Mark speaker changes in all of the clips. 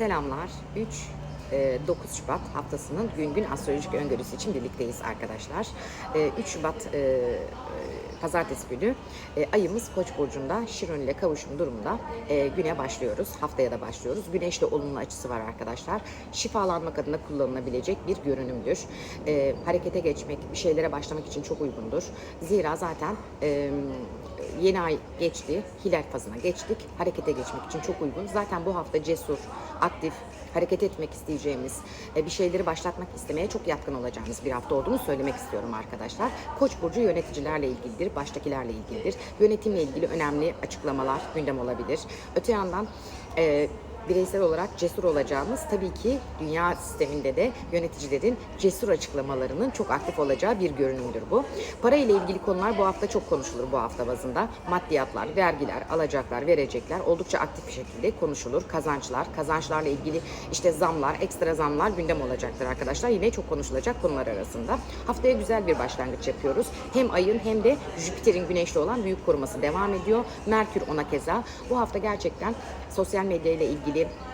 Speaker 1: Selamlar. 3 e, 9 Şubat haftasının gün gün astrolojik öngörüsü için birlikteyiz arkadaşlar. E, 3 Şubat e, e, pazartesi günü e, ayımız Koç burcunda Şiron ile kavuşum durumunda e, güne başlıyoruz. Haftaya da başlıyoruz. Güneşle olumlu açısı var arkadaşlar. Şifalanmak adına kullanılabilecek bir görünümdür. E, harekete geçmek, bir şeylere başlamak için çok uygundur. Zira zaten e, yeni ay geçti, hilal fazına geçtik. Harekete geçmek için çok uygun. Zaten bu hafta cesur, aktif, hareket etmek isteyeceğimiz, e, bir şeyleri başlatmak istemeye çok yatkın olacağımız bir hafta olduğunu söylemek istiyorum arkadaşlar. Koç burcu yöneticilerle ilgilidir, baştakilerle ilgilidir. Yönetimle ilgili önemli açıklamalar gündem olabilir. Öte yandan e, bireysel olarak cesur olacağımız tabii ki dünya sisteminde de yöneticilerin cesur açıklamalarının çok aktif olacağı bir görünümdür bu. Para ile ilgili konular bu hafta çok konuşulur bu hafta bazında. Maddiyatlar, vergiler, alacaklar, verecekler oldukça aktif bir şekilde konuşulur. Kazançlar, kazançlarla ilgili işte zamlar, ekstra zamlar gündem olacaktır arkadaşlar. Yine çok konuşulacak konular arasında. Haftaya güzel bir başlangıç yapıyoruz. Hem ayın hem de Jüpiter'in güneşli olan büyük koruması devam ediyor. Merkür ona keza. Bu hafta gerçekten sosyal medya ile ilgili lagi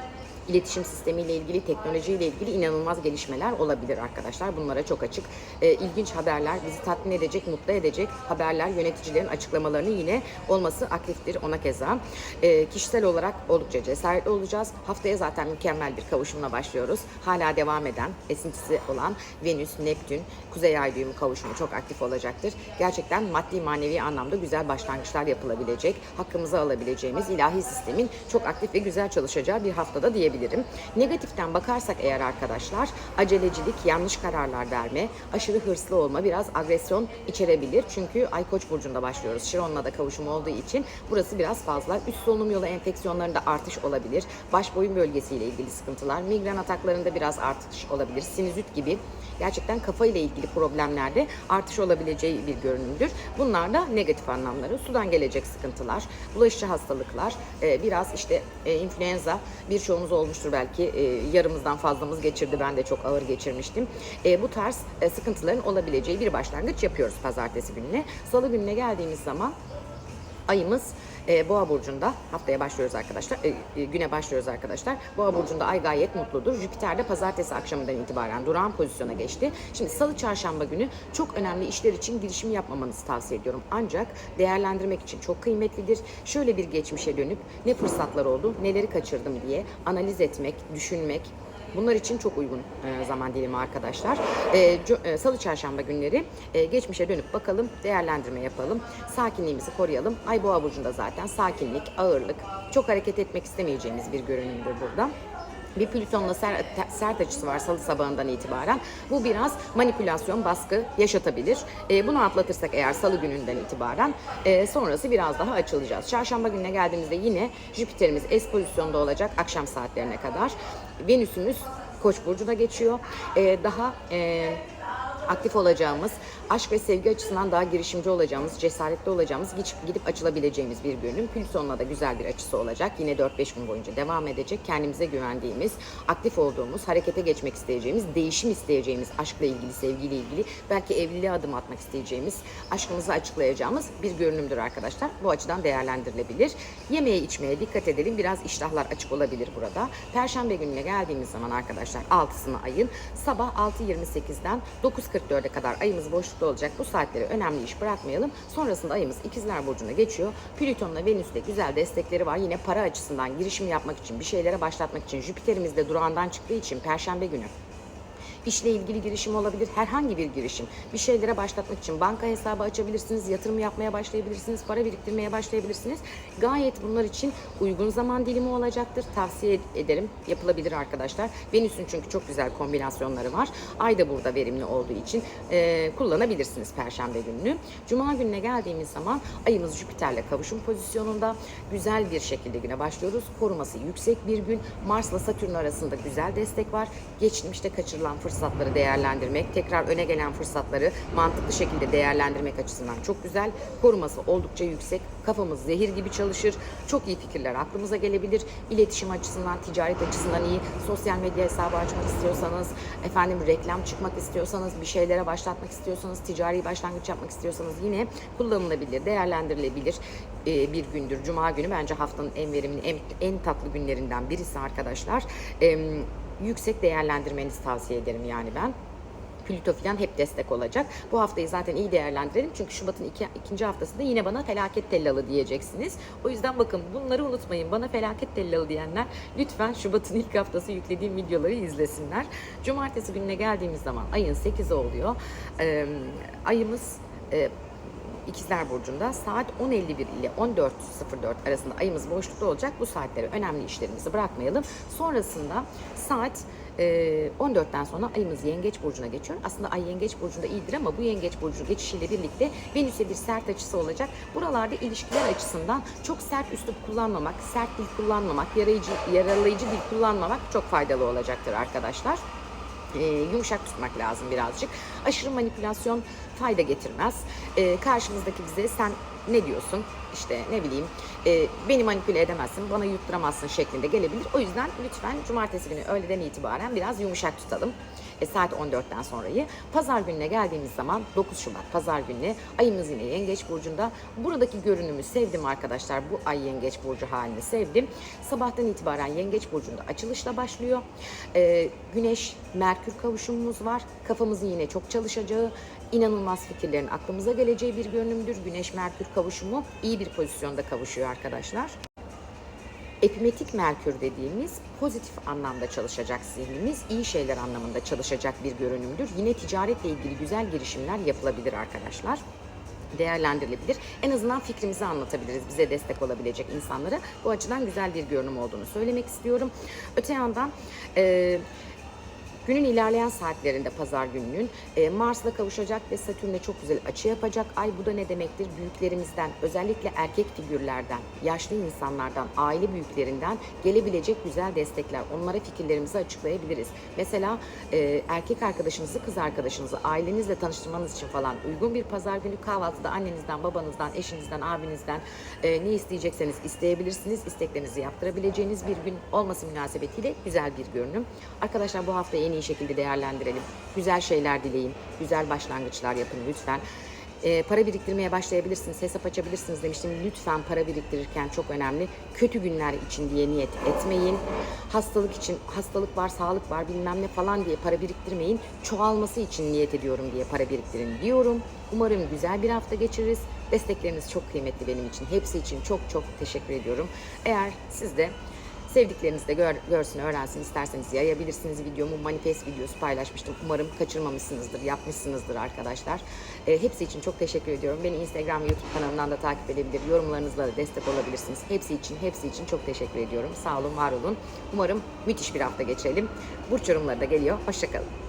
Speaker 1: iletişim sistemiyle ilgili, teknolojiyle ilgili inanılmaz gelişmeler olabilir arkadaşlar. Bunlara çok açık. E, ilginç haberler, bizi tatmin edecek, mutlu edecek haberler, yöneticilerin açıklamalarının yine olması aktiftir ona keza. E, kişisel olarak oldukça cesaretli olacağız. Haftaya zaten mükemmel bir kavuşumla başlıyoruz. Hala devam eden, esintisi olan Venüs, Neptün, Kuzey Ay düğümü kavuşumu çok aktif olacaktır. Gerçekten maddi manevi anlamda güzel başlangıçlar yapılabilecek, hakkımızı alabileceğimiz ilahi sistemin çok aktif ve güzel çalışacağı bir haftada diyebilirim. Negatiften bakarsak eğer arkadaşlar acelecilik, yanlış kararlar verme, aşırı hırslı olma, biraz agresyon içerebilir. Çünkü Ay Koç burcunda başlıyoruz. Şiron'la da kavuşum olduğu için burası biraz fazla. Üst solunum yolu enfeksiyonlarında artış olabilir. Baş boyun bölgesiyle ilgili sıkıntılar, migren ataklarında biraz artış olabilir. Sinüzit gibi gerçekten kafa ile ilgili problemlerde artış olabileceği bir görünümdür. Bunlar da negatif anlamları. Sudan gelecek sıkıntılar, bulaşıcı hastalıklar, e, biraz işte e, influenza birçoğumuz olmuştur belki. E, yarımızdan fazlamız geçirdi. Ben de çok ağır geçirmiştim. E, bu tarz e, sıkıntıların olabileceği bir başlangıç yapıyoruz pazartesi gününe. Salı gününe geldiğimiz zaman ayımız e, Boğa burcunda haftaya başlıyoruz arkadaşlar. E, e, güne başlıyoruz arkadaşlar. Boğa burcunda ay gayet mutludur. Jüpiter de pazartesi akşamından itibaren durağan pozisyona geçti. Şimdi salı çarşamba günü çok önemli işler için girişim yapmamanızı tavsiye ediyorum. Ancak değerlendirmek için çok kıymetlidir. Şöyle bir geçmişe dönüp ne fırsatlar oldu, neleri kaçırdım diye analiz etmek, düşünmek, Bunlar için çok uygun e, zaman dilimi arkadaşlar. E, e, Salı çarşamba günleri geçmişe dönüp bakalım, değerlendirme yapalım. Sakinliğimizi koruyalım. Ay boğa burcunda zaten sakinlik, ağırlık, çok hareket etmek istemeyeceğimiz bir görünümdür burada. Bir Plüton'la ser- te- sert açısı var salı sabahından itibaren. Bu biraz manipülasyon, baskı yaşatabilir. E, bunu atlatırsak eğer salı gününden itibaren e, sonrası biraz daha açılacağız. Çarşamba gününe geldiğimizde yine Jüpiter'imiz S pozisyonda olacak akşam saatlerine kadar. Venüs'ümüz Koç burcuna geçiyor. E, daha e, aktif olacağımız, aşk ve sevgi açısından daha girişimci olacağımız, cesaretli olacağımız, gidip, açılabileceğimiz bir görünüm. Plüton'la da güzel bir açısı olacak. Yine 4-5 gün boyunca devam edecek. Kendimize güvendiğimiz, aktif olduğumuz, harekete geçmek isteyeceğimiz, değişim isteyeceğimiz, aşkla ilgili, sevgiyle ilgili, belki evliliğe adım atmak isteyeceğimiz, aşkımızı açıklayacağımız bir görünümdür arkadaşlar. Bu açıdan değerlendirilebilir. Yemeğe içmeye dikkat edelim. Biraz iştahlar açık olabilir burada. Perşembe gününe geldiğimiz zaman arkadaşlar 6'sını ayın sabah 6.28'den 9.44'e kadar ayımız boşlukta olacak. Bu saatleri önemli iş bırakmayalım. Sonrasında ayımız ikizler burcuna geçiyor. Plüton'la Venüs'te güzel destekleri var. Yine para açısından girişim yapmak için, bir şeylere başlatmak için Jüpiter'imiz de durağından çıktığı için Perşembe günü İşle ilgili girişim olabilir, herhangi bir girişim. Bir şeylere başlatmak için banka hesabı açabilirsiniz, yatırım yapmaya başlayabilirsiniz, para biriktirmeye başlayabilirsiniz. Gayet bunlar için uygun zaman dilimi olacaktır. Tavsiye ederim. Yapılabilir arkadaşlar. Venüs'ün çünkü çok güzel kombinasyonları var. Ay da burada verimli olduğu için e, kullanabilirsiniz Perşembe gününü. Cuma gününe geldiğimiz zaman ayımız Jüpiter'le kavuşum pozisyonunda güzel bir şekilde güne başlıyoruz. Koruması yüksek bir gün. Mars'la Satürn arasında güzel destek var. Geçmişte kaçırılan fırsatlar fırsatları değerlendirmek, tekrar öne gelen fırsatları mantıklı şekilde değerlendirmek açısından çok güzel. Koruması oldukça yüksek. Kafamız zehir gibi çalışır. Çok iyi fikirler aklımıza gelebilir. İletişim açısından, ticaret açısından iyi. Sosyal medya hesabı açmak istiyorsanız, efendim reklam çıkmak istiyorsanız, bir şeylere başlatmak istiyorsanız, ticari başlangıç yapmak istiyorsanız yine kullanılabilir, değerlendirilebilir e, bir gündür. Cuma günü bence haftanın en verimli, en, en tatlı günlerinden birisi arkadaşlar. E, yüksek değerlendirmenizi tavsiye ederim yani ben. Plüto falan hep destek olacak. Bu haftayı zaten iyi değerlendirelim. Çünkü Şubat'ın iki, ikinci haftasında yine bana felaket tellalı diyeceksiniz. O yüzden bakın bunları unutmayın. Bana felaket tellalı diyenler lütfen Şubat'ın ilk haftası yüklediğim videoları izlesinler. Cumartesi gününe geldiğimiz zaman ayın 8'i oluyor. Ee, ayımız e, İkizler Burcu'nda saat 10.51 ile 14.04 arasında ayımız boşlukta olacak. Bu saatleri önemli işlerimizi bırakmayalım. Sonrasında saat e, 14'ten sonra ayımız Yengeç Burcu'na geçiyor. Aslında ay Yengeç Burcu'nda iyidir ama bu Yengeç Burcu geçişiyle birlikte Venüs'e bir sert açısı olacak. Buralarda ilişkiler açısından çok sert üslup kullanmamak, sert dil kullanmamak, yarayıcı, yaralayıcı dil kullanmamak çok faydalı olacaktır arkadaşlar e, yumuşak tutmak lazım birazcık. Aşırı manipülasyon fayda getirmez. E, karşımızdaki bize sen ne diyorsun? İşte ne bileyim e, beni manipüle edemezsin, bana yutturamazsın şeklinde gelebilir. O yüzden lütfen cumartesi günü öğleden itibaren biraz yumuşak tutalım. E, saat 14'ten sonrayı. Pazar gününe geldiğimiz zaman 9 Şubat Pazar günü ayımız yine Yengeç Burcu'nda. Buradaki görünümü sevdim arkadaşlar. Bu ay Yengeç Burcu halini sevdim. Sabahtan itibaren Yengeç Burcu'nda açılışla başlıyor. E, Güneş, Merkür kavuşumumuz var. Kafamızın yine çok çalışacağı, inanılmaz fikirlerin aklımıza geleceği bir görünümdür. Güneş-Merkür kavuşumu iyi bir pozisyonda kavuşuyor arkadaşlar. Epimetik merkür dediğimiz pozitif anlamda çalışacak zihnimiz, iyi şeyler anlamında çalışacak bir görünümdür. Yine ticaretle ilgili güzel girişimler yapılabilir arkadaşlar değerlendirilebilir. En azından fikrimizi anlatabiliriz. Bize destek olabilecek insanlara. Bu açıdan güzel bir görünüm olduğunu söylemek istiyorum. Öte yandan e, Günün ilerleyen saatlerinde pazar gününün e, Mars'la kavuşacak ve Satürn'le çok güzel açı yapacak. Ay bu da ne demektir? Büyüklerimizden, özellikle erkek figürlerden, yaşlı insanlardan, aile büyüklerinden gelebilecek güzel destekler. Onlara fikirlerimizi açıklayabiliriz. Mesela e, erkek arkadaşınızı, kız arkadaşınızı ailenizle tanıştırmanız için falan uygun bir pazar günü kahvaltıda annenizden, babanızdan, eşinizden, abinizden e, ne isteyecekseniz isteyebilirsiniz. İsteklerinizi yaptırabileceğiniz bir gün olması münasebetiyle güzel bir görünüm. Arkadaşlar bu hafta en iyi şekilde değerlendirelim. Güzel şeyler dileyin. Güzel başlangıçlar yapın lütfen. Ee, para biriktirmeye başlayabilirsiniz, hesap açabilirsiniz demiştim. Lütfen para biriktirirken çok önemli. Kötü günler için diye niyet etmeyin. Hastalık için, hastalık var, sağlık var bilmem ne falan diye para biriktirmeyin. Çoğalması için niyet ediyorum diye para biriktirin diyorum. Umarım güzel bir hafta geçiririz. Destekleriniz çok kıymetli benim için. Hepsi için çok çok teşekkür ediyorum. Eğer siz de Sevdikleriniz de gör, görsün, öğrensin isterseniz yayabilirsiniz videomu. Manifest videosu paylaşmıştım. Umarım kaçırmamışsınızdır, yapmışsınızdır arkadaşlar. E, hepsi için çok teşekkür ediyorum. Beni Instagram ve YouTube kanalından da takip edebilir. Yorumlarınızla da destek olabilirsiniz. Hepsi için, hepsi için çok teşekkür ediyorum. Sağ olun, var olun. Umarım müthiş bir hafta geçirelim. Burç yorumları da geliyor. Hoşçakalın.